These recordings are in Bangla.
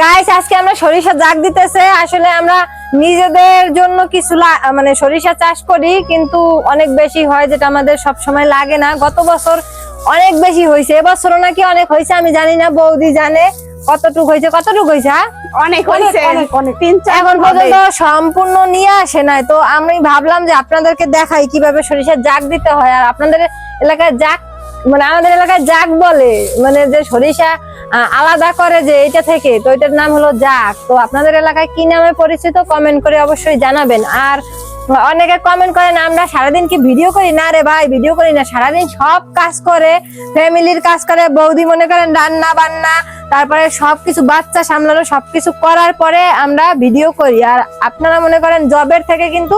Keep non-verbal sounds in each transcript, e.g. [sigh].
গাইস আজকে আমরা সরিষা জাগ দিতেছে। আসলে আমরা নিজেদের জন্য কিছু মানে সরিষা চাষ করি কিন্তু অনেক বেশি হয় যেটা আমাদের সব সময় লাগে না। গত বছর অনেক বেশি হয়েছে। এবছরও নাকি অনেক হয়েছে আমি জানি না বৌদি জানে কতটুক হয়েছে। কতটুক হয়েছে হ্যাঁ? অনেক হয়েছে। এখন পর্যন্ত সম্পূর্ণ নিয়ে আসে নাই। তো আমি ভাবলাম যে আপনাদেরকে দেখাই কীভাবে সরিষার জাগ দিতে হয়। আর আপনাদের এলাকায় জাগ মানে আমাদের এলাকায় জাগ বলে মানে যে সরিষা আলাদা করে যে এটা থেকে, তো এটার নাম হলো জাগ তো আপনাদের এলাকায় কি নামে পরিচিত কমেন্ট করে অবশ্যই জানাবেন। আর অনেকে কমেন্ট করেন আমরা সারাদিন কি ভিডিও করি? না রে ভাই ভিডিও করি না। সারাদিন সব কাজ করে, ফ্যামিলির কাজ করে, বৌদি মনে করেন রান্না বান্না, তারপরে সবকিছু বাচ্চা সামলানো, সবকিছু করার পরে আমরা ভিডিও করি। আর আপনারা মনে করেন জবের থেকে কিন্তু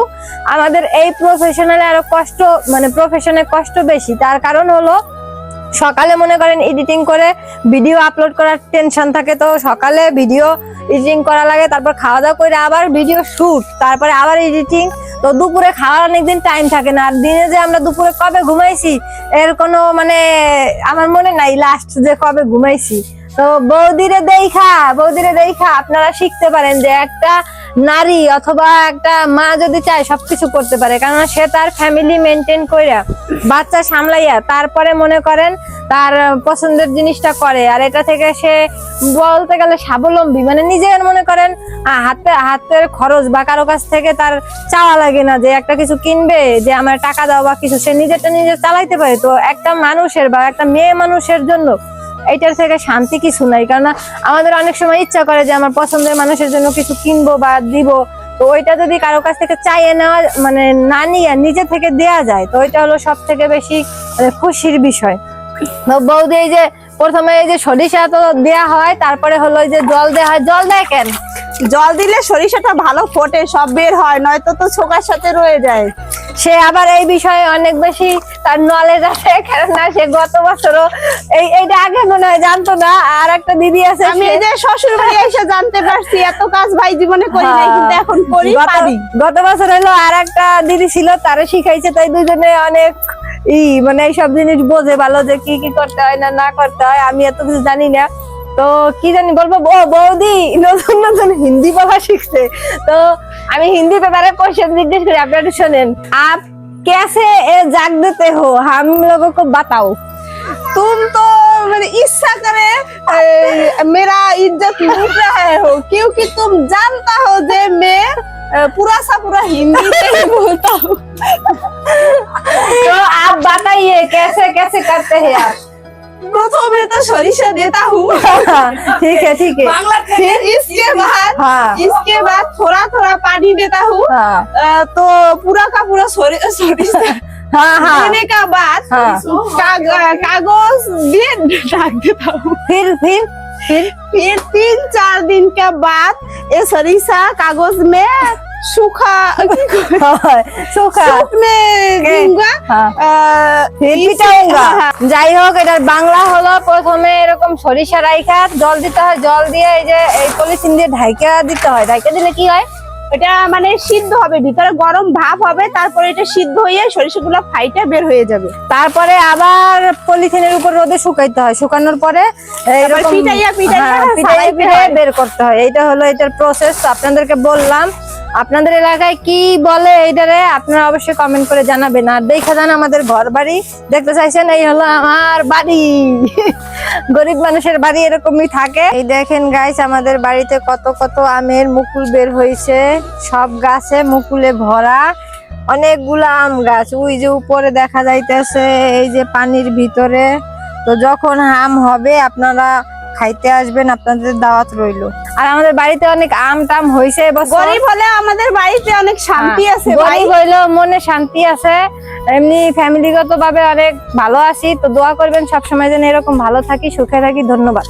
আমাদের এই প্রফেশনালে আরও কষ্ট মানে প্রফেশনে কষ্ট বেশি। তার কারণ হলো সকালে মনে করেন এডিটিং করে ভিডিও আপলোড করার টেনশন থাকে, তো সকালে ভিডিও এডিটিং করা লাগে, তারপর খাওয়া দাওয়া করে আবার ভিডিও শুট তারপরে আবার এডিটিং তো দুপুরে খাওয়ার অনেকদিন টাইম থাকে না। আর দিনে যে আমরা দুপুরে কবে ঘুমাইছি, এর কোনো মানে আমার মনে নাই লাস্ট যে কবে ঘুমাইছি। তো বৌদিরে দেখা বৌদিরে দেখা, আপনারা শিখতে পারেন যে একটা নারী অথবা একটা মা যদি চায় সবকিছু করতে পারে কারণ সে তার ফ্যামিলি মেনটেন কইরা বাচ্চা সামলাইয়া তারপরে মনে করেন তার পছন্দের জিনিসটা করে। আর এটা থেকে সে বলতে গেলে স্বাবলম্বী মানে নিজের মনে করেন হাতে, হাতের খরচ বা কারও কাছ থেকে তার চাওয়া লাগে না যে একটা কিছু কিনবে, যে আমার টাকা দাও বা কিছু, সে নিজেরটা নিজে চালাইতে পারে। তো একটা মানুষের বা একটা মেয়ে মানুষের জন্য এইটার থেকে শান্তি কিছু নাই। কারণ আমাদের অনেক সময় ইচ্ছা করে যে আমার পছন্দের মানুষের জন্য কিছু কিনবো বা দিব। তো ওইটা যদি কারও কাছ থেকে চাইয়ে নেওয়া মানে না নিয়ে নিজে থেকে দেয়া যায়, তো ওইটা হলো সব থেকে বেশি মানে খুশির বিষয়। বৌদি এই যে প্রথমে এই যে সরিষা তো দেয়া হয়, তারপরে হলো যে জল দেওয়া হয়। জল দেয় কেন? জল দিলে সরিষাটা ভালো ফোটে, সব বের হয়, নয়তো তো ছোকার সাথে রয়ে যায়। সে আবার এই বিষয়ে অনেক বেশি তার নলেজ আছে কেননা সে গত বছরও এই এইটা আগে মনে হয় জানতো না আর একটা দিদি আছে আমি এই যে শ্বশুর বাড়ি এসে জানতে পারছি এত কাজ ভাই জীবনে করি নাই কিন্তু এখন করি পারি। গত বছর হলো আর একটা দিদি ছিল তারা শিখাইছে তাই দুজনে অনেক ই মানে এইসব জিনিস বোঝে ভালো যে কি কি করতে হয় না না করতে হয় আমি এত কিছু জানি না। তো কি জানি বলব বৌদি নতুন নতুন হিন্দি বলা শিখছে। তো আমি হিন্দিতে তারা কোশ্চেন জিজ্ঞেস করি আপনি একটু শোনেন আপ कैसे ए जाग देते हो हम लोगों को बताओ तुम तो मेरी इच्छा करे ए, मेरा इज्जत लूट रहे हो क्योंकि तुम जानता हो जे मैं ए, पूरा सा पूरा हिंदी में ही बोलता हूँ तो आप बताइए कैसे कैसे करते हैं आप प्रथम तो सरिषा देता हूँ ठीक है ठीक है फिर इसके बाद हाँ इसके बाद थोड़ा थोड़ा पानी देता हूँ हाँ अ, तो पूरा का पूरा सरि- सरिषा हाँ हाँ देने का बाद हाँ। काग- कागज में ढक देता हूँ फिर फिर फिर फिर तीन चार दिन के बाद ये सरिषा कागज में सूखा सूखा सूख में যাই হোক এটার বাংলা হলো প্রথমে এরকম সরিষা রাইখা জল দিতে হয় জল দিয়ে এই যে এই পলিথিন দিয়ে ঢাইকা দিতে হয়। ঢাইকা দিলে কি হয়? এটা মানে সিদ্ধ হবে ভিতরে গরম ভাব হবে তারপরে এটা সিদ্ধ হয়ে সরিষাগুলো ফাইটে বের হয়ে যাবে। তারপরে আবার পলিথিনের উপর রোদে শুকাইতে হয়। শুকানোর পরে হ্যাঁ, সারাইতে পিটাইয়া হয়। বের করতে হয়। এটা হলো এটার প্রসেস আপনাদেরকে বললাম আপনাদের এলাকায় কি বলে এইটারে আপনারা অবশ্যই কমেন্ট করে জানাবেন। আর দেখা যান আমাদের ঘর বাড়ি দেখতে চাইছেন এই হলো আমার বাড়ি। [laughs] গরিব মানুষের বাড়ি এরকমই থাকে। এই দেখেন গাইস আমাদের বাড়িতে কত কত আমের মুকুল বের হয়েছে। সব গাছে মুকুলে ভরা অনেকগুলা আম গাছ। ওই যে উপরে দেখা যাইতেছে, এই যে পানির ভিতরে। তো যখন আম হবে, আপনারা খাইতে আসবেন আপনাদের দাওয়াত রইল। আর আমাদের বাড়িতে অনেক আম টাম হয়েছে গরিব হলে আমাদের বাড়িতে অনেক শান্তি হ্যাঁ, আছে গরিব হইলেও মনে শান্তি আছে। এমনি ফ্যামিলিগত ভাবে অনেক ভালো আছি তো দোয়া করবেন সবসময় যেন এরকম ভালো থাকি সুখে থাকি ধন্যবাদ।